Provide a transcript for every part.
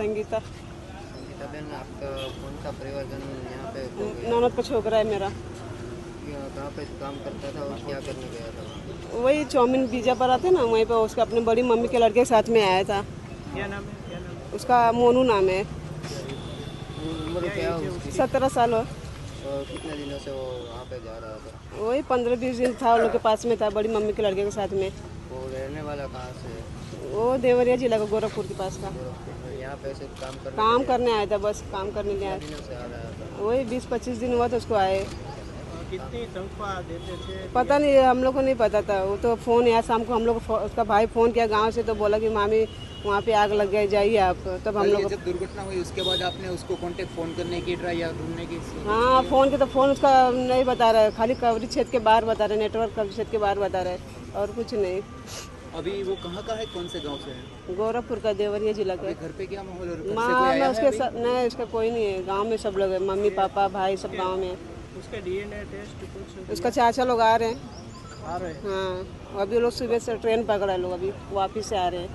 संगीता। संगीता बहन आपका कौन सा परिवारजन यहाँ पे ननद का छोकरा है मेरा। कहाँ पे काम करता था और क्या करने गया था वही? चौमिन पिज्जा पर आते ना वहीं पे उसका अपने बड़ी मम्मी के लड़के के साथ में आया था। क्या नाम है? क्या नाम है? उसका मोनू नाम है। उम्र क्या है सत्रह साल हो। और कितने दिनों से वो वहाँ पे जा रहा था? वही पंद्रह बीस दिन था उन लोग के पास में था बड़ी मम्मी के लड़के के साथ में। वो रहने वाला कहाँ से? है? वो देवरिया जिला का गोरखपुर के पास का। यहाँ पे काम करने काम करने आया था बस काम करने के आया। वही बीस पच्चीस दिन हुआ था उसको आए। कितनी तनख्वाह देते थे? पता नहीं हम लोग को नहीं पता था। वो तो फ़ोन या शाम को हम लोग उसका भाई फ़ोन किया गाँव से तो बोला कि मामी वहाँ पे आग लग गई जाइए आप। तब हम लोग जब दुर्घटना हुई उसके बाद आपने उसको कांटेक्ट फ़ोन करने की ट्राई या ढूँढने की हाँ फ़ोन के तो फ़ोन उसका नहीं बता रहा है। खाली कवरी क्षेत्र के बाहर बता रहे नेटवर्क कवरी क्षेत्र के बाहर बता रहे और कुछ नहीं। अभी वो कहाँ का है? कौन से गाँव से है? गोरखपुर का देवरिया जिला का घर पे क्या माहौल है? माँ में उसके? साथ नहीं उसका कोई नहीं है। गाँव में सब लोग हैं। मम्मी पापा भाई सब गाँव में उसके डीएनए टेस्ट कुछ उसका चाचा लोग आ रहे हैं। आ रहे हैं? हाँ। अभी लोग सुबह से ट्रेन पकड़ा है लोग। अभी वापिस से आ रहे हैं।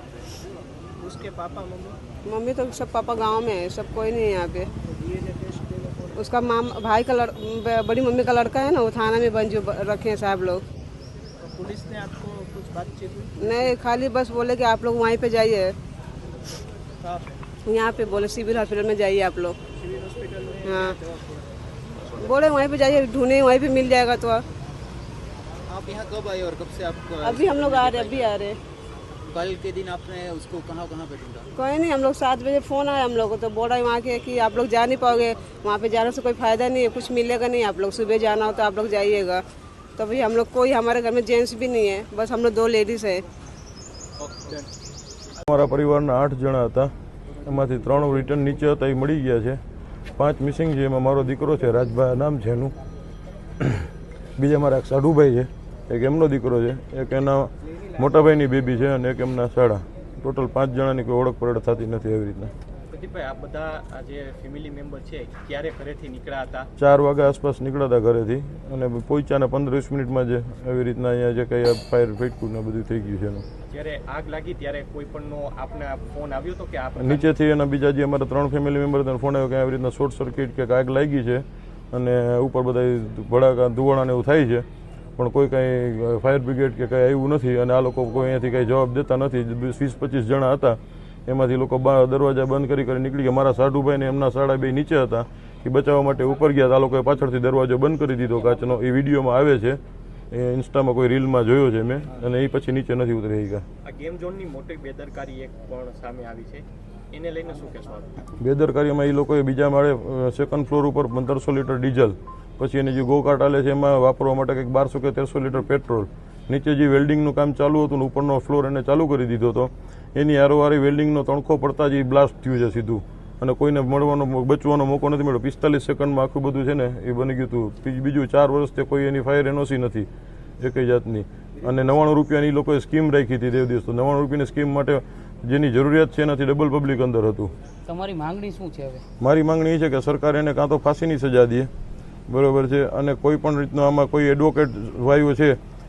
उसके पापा मम्मी? मम्मी तो सब पापा गाँव में है। सब कोई नहीं है यहाँ पे। उसका माम भाई का लड़ बड़ी मम्मी का लड़का है ना वो थाना में बंजू रखे हैं साहब लोग। तो पुलिस ने आपको बातचीत नहीं खाली बस बोले कि आप लोग वहीं पे जाइए। यहाँ पे बोले सिविल हॉस्पिटल में जाइए आप लोग। सिविल हॉस्पिटल में? हाँ। बोले वहीं पे जाइए ढूंढे वहीं पे मिल जाएगा तो। आप यहाँ कब आए और कब से आप अभी हम लोग आ रहे अभी आ रहे। कल के दिन आपने उसको कहाँ कहाँ पे ढूंढा? कोई नहीं हम लोग सात बजे फ़ोन आया हम लोग को तो बोल रहे वहाँ के कि आप लोग जा नहीं पाओगे। वहाँ पे जाने से कोई फ़ायदा नहीं है कुछ मिलेगा नहीं आप लोग सुबह जाना हो तो आप लोग जाइएगा। तो भाई हम लोग कोई हमारे घर में जेंट्स भी नहीं है बस हम लोग दो लेडीज़ है અમારા પરિવારના આઠ જણા હતા એમાંથી ત્રણ રિટર્ન નીચે હતા એ મળી ગયા છે પાંચ મિસિંગ છે એમાં મારો દીકરો છે રાજભાઈ નામ છે એનું બીજા મારા એક સાઢુભાઈ છે એક એમનો દીકરો છે એક એના મોટાભાઈની બેબી છે અને એક એમના શાળા ટોટલ પાંચ જણાની કોઈ ઓળખ પરડ થતી નથી એવી રીતના પ્રદીપભાઈ આ બધા આ જે ફેમિલી મેમ્બર છે ક્યારે ઘરેથી નીકળ્યા હતા? ચાર વાગ્યા આસપાસ નીકળ્યા હતા ઘરેથી. અને પહોંચ્યાને પંદર વીસ મિનિટમાં જે એવી રીતના અહીંયા જે કંઈ ફાયર ફેટકું ને બધું થઈ ગયું છે એનું. જ્યારે આગ લાગી ત્યારે કોઈ પણનો આપને ફોન આવ્યો હતો કે આપ નીચેથી એના બીજા જે અમારા ત્રણ ફેમિલી મેમ્બર હતા ફોન આવ્યો કે આવી રીતના શોર્ટ સર્કિટ કે આગ લાગી છે અને ઉપર બધા ભડાકા ધુવાણા ને એવું થાય છે. પણ કોઈ કંઈ ફાયર બ્રિગેડ કે કંઈ આવ્યું નથી અને આ લોકો કોઈ અહીંયાથી કંઈ જવાબ દેતા નથી. વીસ પચીસ જણા હતા. એમાંથી લોકો દરવાજા બંધ કરી કરી નીકળી ગયા. મારા સાઢુભાઈ ને એમના સાડા બે નીચે હતા. એ બચાવવા માટે ઉપર ગયા આ લોકોએ પાછળથી દરવાજો બંધ કરી દીધો કાચનો. એ વિડીયોમાં આવે છે. એ ઇન્સ્ટામાં કોઈ રીલમાં જોયો છે મેં. અને એ પછી નીચે નથી ઉતરી ગયા આ ગેમ ઝોનની મોટી બેદરકારી એક પણ સામે આવી છે. એને લઈને શું કહેશો બેદરકારીમાં એ લોકોએ બીજા માળે સેકન્ડ ફ્લોર ઉપર પંદરસો લીટર ડીઝલ પછી એની જે ગોકાટ આલે છે એમાં વાપરવા માટે કંઈક બારસો કે તેરસો લીટર પેટ્રોલ. નીચે જે વેલ્ડિંગનું કામ ચાલુ હતું ને ઉપરનો ફ્લોર એને ચાલુ કરી દીધો હતો. એની હારોહારી વેલ્ડિંગનો તણખો પડતા જ એ બ્લાસ્ટ થયું છે સીધું. અને કોઈને મળવાનો બચવાનો મોકો નથી મળ્યો. પિસ્તાલીસ સેકન્ડમાં આખું બધું છે ને એ બની ગયું હતું બીજું- ચાર વર્ષથી કોઈ એની ફાયર એનઓસી નથી એકઈ જાતની. અને નવ્વાણું રૂપિયાની એ લોકોએ સ્કીમ રાખી હતી દેવ દિવસ તો નવ્વાણું રૂપિયાની સ્કીમ માટે જેની જરૂરિયાત છે એનાથી ડબલ પબ્લિક અંદર હતું. તમારી માંગણી શું છે હવે? મારી માંગણી એ છે કે સરકાર એને કાં તો ફાંસીની સજા દે. બરોબર છે. અને કોઈ પણ રીતનો આમાં કોઈ એડવોકેટ વાયુ છે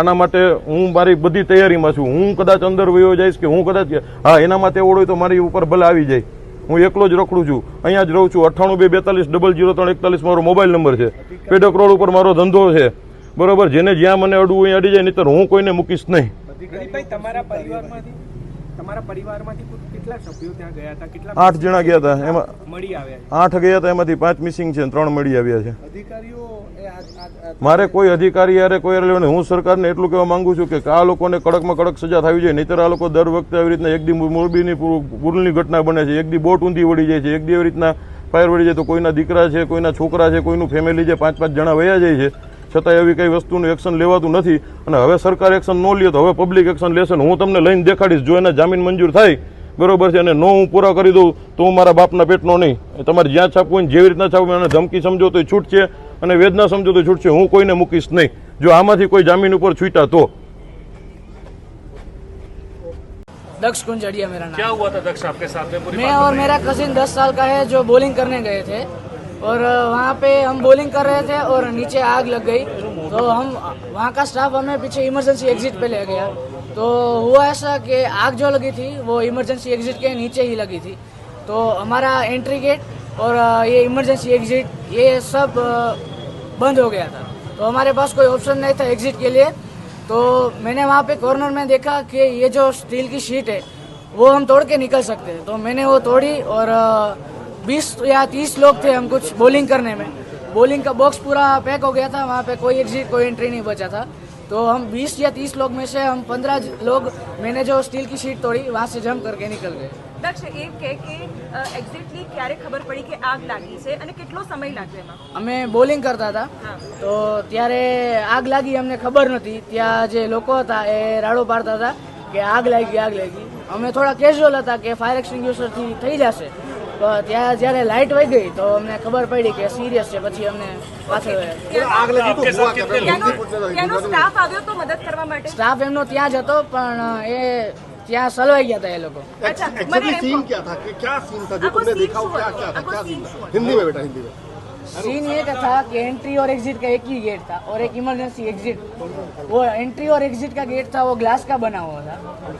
આના માટે હું મારી બધી તૈયારીમાં છું. હું કદાચ અંદર વયો જઈશ કે હું કદાચ હા એના માટે ઓળો હોય તો મારી ઉપર ભલે આવી જાય. હું એકલો જ રખડું છું. અહીંયા જ રહું છું. અઠ્ઠાણું બે બેતાલીસ ડબલ જીરો ત્રણ એકતાલીસ મારો મોબાઈલ નંબર છે. પેડક રોડ ઉપર મારો ધંધો છે. બરોબર? જેને જ્યાં મને અડવું અહીં અડી જાય નહીતર હું કોઈને મૂકીશ નહીં. તમારા પરિવારમાંથી તમારા પરિવારમાંથી કેટલા સભ્યો ત્યાં ગયા હતા? કેટલા આઠ જણા ગયા હતા. એમાં મળી આવ્યા આઠ ગયા હતા એમાંથી પાંચ મિસિંગ છે ત્રણ મળી આવ્યા છે. અધિકારીઓ મારે કોઈ અધિકારી યારે કોઈ લેવાનું. હું સરકારને એટલું કહેવા માંગુ છું કે આ લોકોને કડકમાં કડક સજા થવી જોઈએ. નહીતર આ લોકો દર વખતે આવી રીતના એક દી મોરબીની પૂર- પૂરની ઘટના બને છે. એક દી બોટ ઊંધી વળી જાય છે. એક દી એવી રીતના ફાયર વળી જાય તો કોઈના દીકરા છે, કોઈના છોકરા છે, કોઈનું ફેમિલી છે પાંચ પાંચ જણા વયા જાય છે. છતાં એવી કઈ વસ્તુનું એક્શન લેવાતું નથી. અને હવે સરકાર એક્શન ન લે તો હવે પબ્લિક એક્શન લેશે હું તમને લઈને દેખાડીશ જો એના જામીન મંજૂર થાય, બરોબર છે, અને નો હું પૂરા કરી દઉં તો હું મારા બાપના પેટનો નહીં. તમારે જ્યાં છાપવું જેવી રીતના છાપવું એને ધમકી સમજો તો છૂટ છે અને વેદના સમજો તો છૂટ છે હું કોઈને મૂકીશ નહીં જો આમાંથી કોઈ જામીન ઉપર છૂટા તો दक्ष कुंजड़िया मेरा नाम क्या हुआ था दक्ष आपके साथ में पूरी मैं और मेरा कजिन दस साल का है जो बॉलिंग करने गए थे और वहाँ पे हम बॉलिंग कर रहे थे और नीचे आग लग गई तो हम वहाँ का स्टाफ हमें पीछे इमरजेंसी एग्जिट पे ले गया तो हुआ ऐसा कि आग जो लगी थी वो इमरजेंसी एग्जिट के नीचे ही लगी थी तो हमारा एंट्री गेट और ये इमरजेंसी एग्जिट ये सब बंद हो गया था। तो हमारे पास कोई ऑप्शन नहीं था एग्जिट के लिए। तो मैंने वहाँ पे कॉर्नर में देखा कि ये जो स्टील की शीट है, वो हम तोड़ के निकल सकते हैं। तो मैंने वो तोड़ी और बीस या तीस लोग थे हम कुछ बॉलिंग करने में। बॉलिंग का बॉक्स पूरा पैक हो गया था, वहाँ पे कोई एग्जिट कोई एंट्री नहीं बचा था। तो हम 20 या 30 लोग में से हम 15 लोग मैंने जो स्टील की शीट तोड़ी, वहाँ से जम करके निकल गए। દક્ષ એમ કે કે એક્ઝેક્ટલી ક્યારે ખબર પડી કે આગ લાગી છે અને કેટલો સમય લાગ્યો એમાં? અમે બોલિંગ કરતા હતા. તો ત્યારે આગ લાગી અમને ખબર નથી ત્યાં જે લોકો હતા એ રાડો પાડતા હતા કે આગ લાગી આગ લાગી. અમે થોડા કેઝ્યુઅલ હતા કે ફાયર એક્સટિંગ્યુશરથી થઈ જશે. તો ત્યાં જ્યારે લાઇટ વહી ગઈ તો અમને ખબર પડી કે સિરિયસ છે. પછી અમને પાછળ ત્યાંનો ત્યાંનો સ્ટાફ આવ્યો તો મદદ કરવા માટે? સ્ટાફ એમનો ત્યાં જ હતો પણ એ यहाँ सलो आई गया था ये लोगों अच्छा, सीन सीन क्या था क्या सीन था जो तुमने देखा हो क्या क्या था क्या सीन था। हिंदी में बेटा हिंदी में। सीन ये का था कि एंट्री और एग्जिट का एक ही गेट था और एक इमरजेंसी एग्जिट वो एंट्री और एग्जिट का गेट था वो ग्लास का बना हुआ था।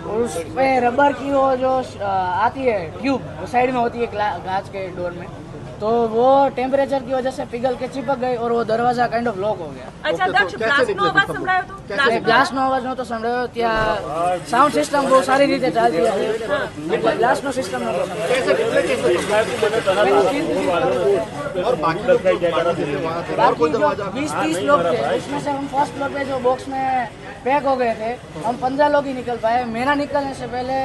और उस पर रबर की वो जो आती है ट्यूब वो साइड में होती है ग्लास के डोर में। तो वो टेम्परेचर की वजह से पिघल के चिपक गई और वो दरवाजा काइंड ऑफ लॉक हो गया અચ્છા દક્ષ બ્લાસ્ટનો અવાજ સંભળાયો તો એટલે ગ્લાસનો અવાજ નહોતો સંભળાયો ત્યાં સાઉન્ડ સિસ્ટમ બહુ સારી રીતે ચાલતી હતી એટલે ગ્લાસનો સિસ્ટમ નહોતો और बाकी लोग जो बाकी जैसे वहाँ थे और कोई बाकी जो दरवाजा बीस तीस लोग थे उसमें से हम फर्स्ट फ्लोर पे जो बॉक्स में पैक हो गए थे हम पंद्रह लोग ही निकल पाए मेरा निकलने से पहले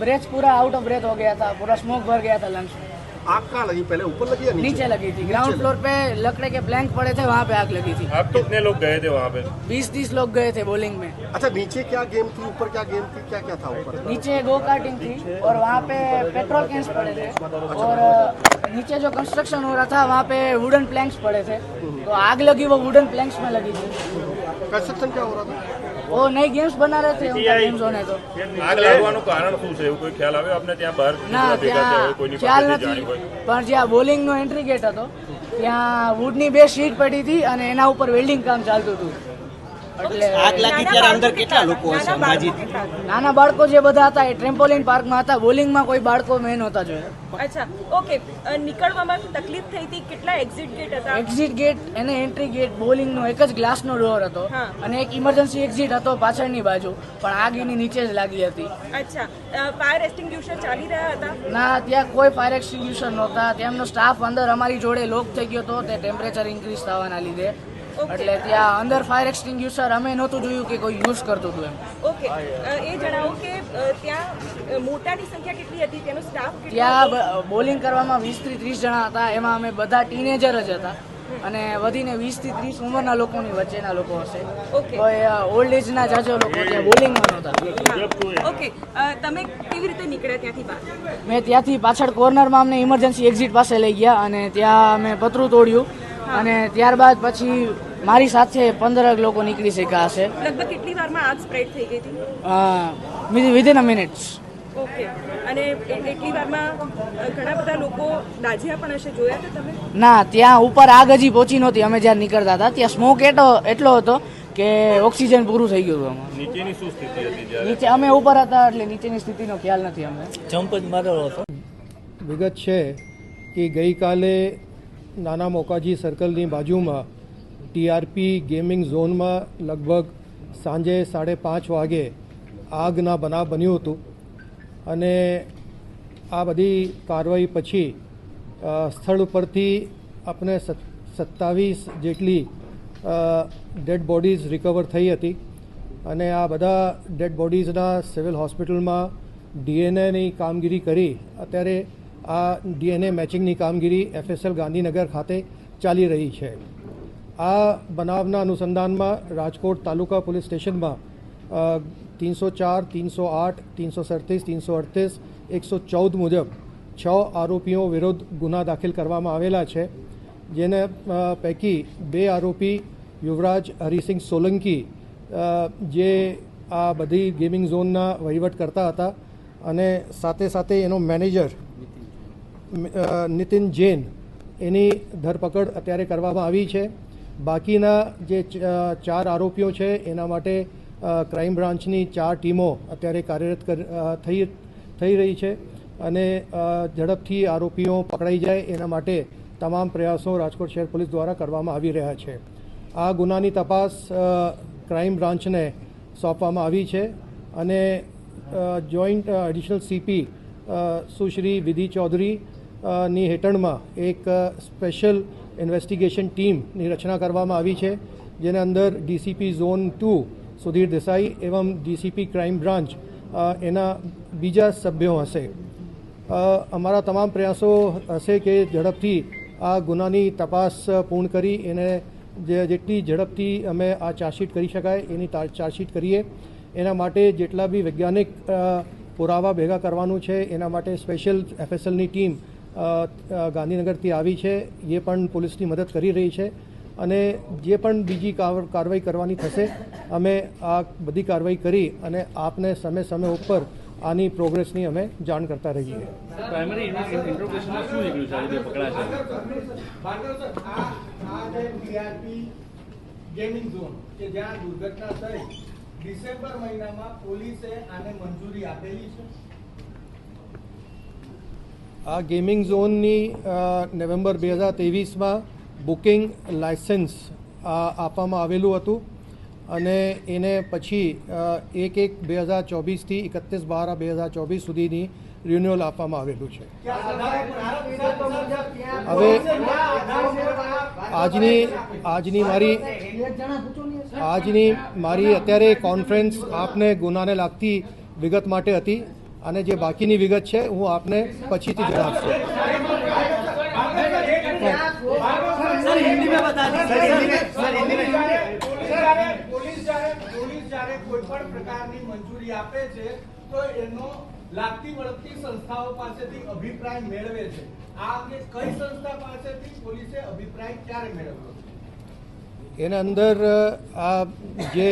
ब्रेथ पूरा आउट ऑफ ब्रेथ हो गया था पूरा स्मोक भर गया था लंग्स में आग कहाँ लगी? पहले ऊपर लगी या नीचे? नीचे लगी थी। ग्राउंड फ्लोर पे लकड़े के ब्लैंक पड़े थे वहाँ पे आग लगी थी। आप कितने लोग गए थे वहाँ पे? बीस तीस लोग गए थे बॉलिंग में। अच्छा नीचे क्या गेम थी? ऊपर क्या गेम थी? क्या क्या था ऊपर? नीचे गो कार्टिंग थी और वहाँ पे पेट्रोल कैंस पड़े थे। और नीचे जो कंस्ट्रक्शन हो रहा था वहाँ पे वुडन प्लैंक्स पड़े थे। तो आग लगी वो वुडन प्लैंक्स में लगी थी। कंस्ट्रक्शन क्या हो रहा था? वो नई गेम्स बना रहे थे उनका गेम्स होने तो આગ લાગવાનું કારણ શું છે એવું કોઈ ખ્યાલ આવે આપને ત્યાં બહાર ના ભેગા થયા હોય ત્યાં કોઈની ખ્યાલ પાસેથી જાણ્યું નથી હોય પણ જ્યાં બોલિંગનો એન્ટ્રી ગેટ હતો ત્યાં વુડની બે શીટ પડી હતી અને એના ઉપર વેલ્ડિંગ કામ ચાલતું હતું એટલે આગ લાગી ત્યારે અંદર કેટલા લોકો હશે અંદાજિત નાના બાળકો જે બધા હતા એ ટ્રેમ્પોલિન પાર્કમાં હતા. બોલિંગમાં કોઈ બાળકો મેન નહોતા જોયા. અચ્છા ઓકે નીકળવામાં તકલીફ થઈ હતી? કેટલા એક્ઝિટ ગેટ હતા? એક્ઝિટ ગેટ એને એન્ટ્રી ગેટ બોલિંગનો એક જ ગ્લાસનો ડોર હતો અને એક ઇમરજન્સી એક્ઝિટ હતો પાછળની બાજુ. પણ આગ એની નીચે જ લાગી હતી. અચ્છા. ફાયર એક્સટિંગ્યુશર ચાલી રહ્યા હતા? ના ત્યાં કોઈ ફાયર એક્સટિંગ્યુશન નહોતા. તેમનો સ્ટાફ અંદર અમારી જોડે લોક થઈ ગયો હતો તે ટેમ્પરેચર ઇન્ક્રીઝ થવાના લીધે. એટલે ત્યાં અંદર ફાયર એક્સટિંગ્યુશર અમે નહોતું જોયું કે કોઈ યુઝ કરતું હતું એમ. ઓકે એ જણાવો કે ત્યાં મોટાની સંખ્યા કેટલી હતી? તેનો સ્ટાફ ત્યાં બોલિંગ કરવામાં વીસથી ત્રીસ જણા હતા. એમાં અમે બધા ટીનેજર જ હતા. અને વધીને વીસથી ત્રીસ ઉંમરના લોકોની વચ્ચેના લોકો હશે. ઓલ્ડ એજના જાજો લોકો ત્યાં બોલિંગમાં નહોતા. ઓકે તમે કેવી રીતે નીકળ્યા ત્યાંથી બહાર? મેં ત્યાંથી પાછળ કોર્નરમાં અમને ઇમરજન્સી એક્ઝિટ પાસે લઈ ગયા અને ત્યાં મેં પતરું તોડ્યું. અને ત્યારબાદ પછી મારી સાથે પંદર લોકો નીકળી શક્યા હશે. લગભગ કેટલી વારમાં આગ સ્પ્રેડ થઈ ગઈ હતી? Within a minutes okay. અને એટલી વારમાં ઘણા બધા લોકો દાઝ્યા પણ હશે જોયા હતા તમે? ના ત્યાં ઉપર આગ હજી પહોંચી નહોતી. અમે જ્યાં નીકળતા હતા ત્યાં સ્મોક એટલો એટલો હતો કે ઓક્સિજન પૂરું થઈ ગયું હતું અમારું નીચેની શું સ્થિતિ હતી નીચે અમે ઉપર હતા એટલે નીચેની સ્થિતિનો ખ્યાલ નથી અમને. વિગત છે કે ગઈકાલે નાના મોકાજી સર્કલની બાજુમાં ટીઆરપી ગેમિંગ ઝોનમાં લગભગ સાંજે સાડે પાંચ વાગે આગના બનાવ બન્યું હતું. અને આ બધી કાર્યવાહી પછી સ્થળ ઉપરથી આપણે સત્તાવીસ જેટલી ડેડ બોડીઝ રિકવર થઈ હતી. અને આ બધા ડેડ બોડીઝના સિવિલ હોસ્પિટલમાં ડીએનએની કામગીરી કરી. અત્યારે આ ડીએનએ મેચિંગની કામગીરી એફએસએલ ગાંધીનગર ખાતે ચાલી રહી છે. આ બનાવના અનુસંધાનમાં રાજકોટ તાલુકા પોલીસ સ્ટેશનમાં તીનસો ચાર તીનસો આઠ તીનસો સડત્રીસ તીનસો અડતીસ એકસો ચૌદ મુજબ છ આરોપીઓ વિરુદ્ધ ગુના દાખલ કરવામાં આવેલા છે, જેને પૈકી બે આરોપી યુવરાજ હરિસિંહ સોલંકી જે આ બધી ગેમિંગ ઝોનના વહીવટ કરતા હતા અને સાથે સાથે એનો મેનેજર નીતિન જૈન એની ધરપકડ અત્યારે કરવામાં આવી છે. બાકીના જે ચાર આરોપીઓ છે, એના માટે ક્રાઇમ બ્રાન્ચની ચાર ટીમો અત્યારે કાર્યરત કર- થઈ થઈ રહી છે અને ઝડપથી આરોપીઓ પકડાઈ જાય એના માટે તમામ પ્રયાસો રાજકોટ શહેર પોલીસ દ્વારા કરવામાં આવી રહ્યા છે. આ ગુનાની તપાસ ક્રાઇમ બ્રાન્ચને સોંપવામાં આવી છે અને જોઈન્ટ એડિશનલ સીપી સુશ્રી વિધિ ચૌધરી ની હેઠળમાં એક સ્પેશિયલ ઇન્વેસ્ટિગેશન ટીમની રચના કરવામાં આવી છે, જેના અંદર DCP zone two Sudhir Desai એવમ ડીસીપી ક્રાઇમ બ્રાન્ચ એના બીજા સભ્યો હશે. અમારા તમામ પ્રયાસો હશે કે ઝડપથી આ ગુનાની તપાસ પૂર્ણ કરી, એને જે જેટલી ઝડપથી અમે આ ચાર્જશીટ કરી શકાય એની ચાર્જશીટ કરીએ. એના માટે જેટલા બી વૈજ્ઞાનિક પુરાવા ભેગા કરવાનું છે, એના માટે સ્પેશિયલ એફએસએલની ટીમ ગાંધીનગરથી આવી છે. એ પણ પોલીસની મદદ કરી રહી છે અને જે પણ બીજી કાર- કાર્યવાહી કરવાની થશે અમે આ બધી કાર્યવાહી કરી અને આપને સમય સમય ઉપર આની પ્રોગ્રેસની અમે જાણ કરતા રહીએ. પ્રાઇમરી ઇન્ટ્રોગેશનમાં શું નીકળ્યું છે? આ રીતે પકડાશે ભાર્ગવ સર આ આ જે ટીઆરપી ગેમિંગ ઝોન કે જ્યાં દુર્ઘટના થઈ ડિસેમ્બર મહિનામાં પોલીસે આને મંજૂરી આપેલી છે? આ ગેમિંગ ઝોનની નવેમ્બર બે હજાર ત્રેવીસમાં બુકિંગ લાયસન્સ આપવામાં આવેલું હતું. અને એને પછી એક એક બે હજાર ચોવીસથી એકત્રીસ બાર બે હજાર ચોવીસ સુધીની રિન્યુઅલ આપવામાં આવેલું છે. હવે આજની આજની મારી આજની મારી અત્યારે કોન્ફરન્સ આપને ગુનાને લાગતી વિગત માટે હતી. અને જે બાકીની વિગત છે હું આપને પછીથી જણાવશું. પોલીસ જ્યારે પોલીસ જ્યારે કોઈ પણ પ્રકારની મંજૂરી આપે છે તો એનો લાગતી વળગતી સંસ્થાઓ પાસેથી અભિપ્રાય મેળવે છે. આ અંગે કઈ સંસ્થા પાસેથી પોલીસે અભિપ્રાય ક્યારે મેળવ્યો? એના અંદર આ જે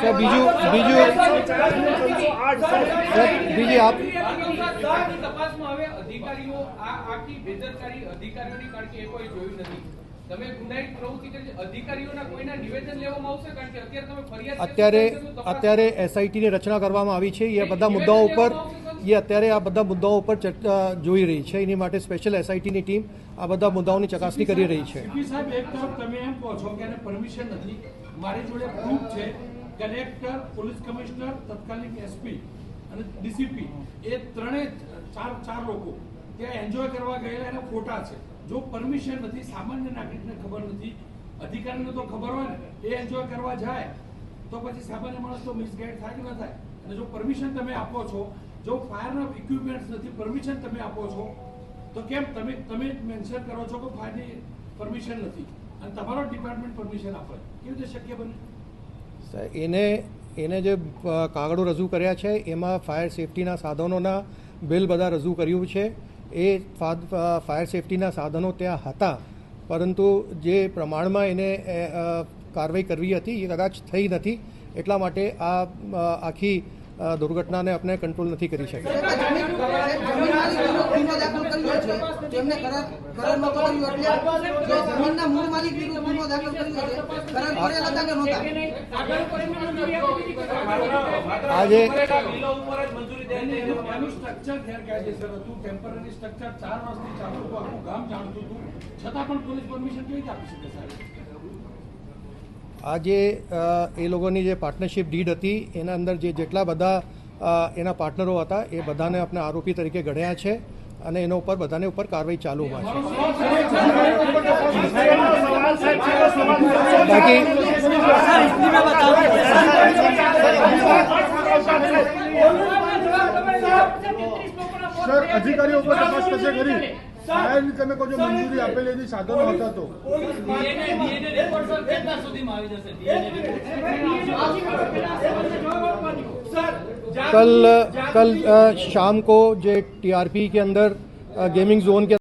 તો બીજું બીજું બીજી આપ અત્યારે અત્યારે એસઆઈટીની રચના કરવામાં આવી છે. એ બધા મુદ્દાઓ ઉપર એ અત્યારે આ બધા મુદ્દાઓ ઉપર ચર્ચા જોઈ રહી છે. એની માટે સ્પેશિયલ એસઆઈટીની ટીમ આ બધા મુદ્દાઓની ચકાસણી કરી રહી છે. સાહેબ, એક તરફ તમે એમ કહો છો કે પરમિશન નથી. મારી જોડે પ્રૂફ છે. કલેક્ટર, પોલીસ કમિશનર તત્કાલીન એસપી અને ડીસીપી એ ત્રણેય ચાર ચાર લોકો ત્યાં એન્જોય કરવા ગયેલા એના ફોટા છે. જો પરમિશન નથી, સામાન્ય નાગરિકને ખબર નથી, અધિકારીને તો ખબર હોય ને, એ એન્જોય કરવા જાય, તો પછી સામાન્ય માણસ તો મિસગાઈડ થાય કે ન થાય? અને જો પરમિશન તમે આપો છો, જો ફાયરના ઇક્વિપમેન્ટ્સ નથી પરમિશન તમે આપો છો, તો કેમ તમે તમે મેન્શન કરો છો કે ફાયરની પરમિશન નથી? અને તમારો ડિપાર્ટમેન્ટ પરમિશન આપે. કેવી રીતે શક્ય બને? એને એને જે કાગળો રજૂ કર્યા છે, એમાં ફાયર સેફટીના સાધનોના બિલ બધા રજૂ કર્યું છે. એ ફાયર સેફટીના સાધનો ત્યાં હતા. પરંતુ જે પ્રમાણમાં એને કાર્યવાહી કરવી હતી એ કદાચ થઈ નથી. એટલા માટે આ આખી દુર્ઘટનાને આપણે કંટ્રોલ નથી કરી શક્યા આજે એનું એનું સ્ટ્રક્ચર ગેરકાયદેસર હતું ટેમ્પરરી સ્ટ્રક્ચર ચાર વર્ષથી ચાલતું હતું. આખું ગામ જાણતું હતું. છતાં પણ પોલીસ પરમિશન કેવી રીતે આપી શકે સાહેબ? આજે એ લોકોની જે પાર્ટનરશિપ ડીડ હતી, એના અંદર જે જેટલા બધા એના પાર્ટનરો હતા, એ બધાને આપણે આરોપી તરીકે ગણ્યા છે અને એના ઉપર બધાને ઉપર કાર્યવાહી ચાલુમાં છે. બાકી સર અધિકારીઓ ઉપર તપાસ ખરી સાહેબ તમે કહો છો મંજૂરી આપેલી હતી સાધનો હતા તો कल कल अ, शाम को जो टीआरपी के अंदर अ, गेमिंग जोन के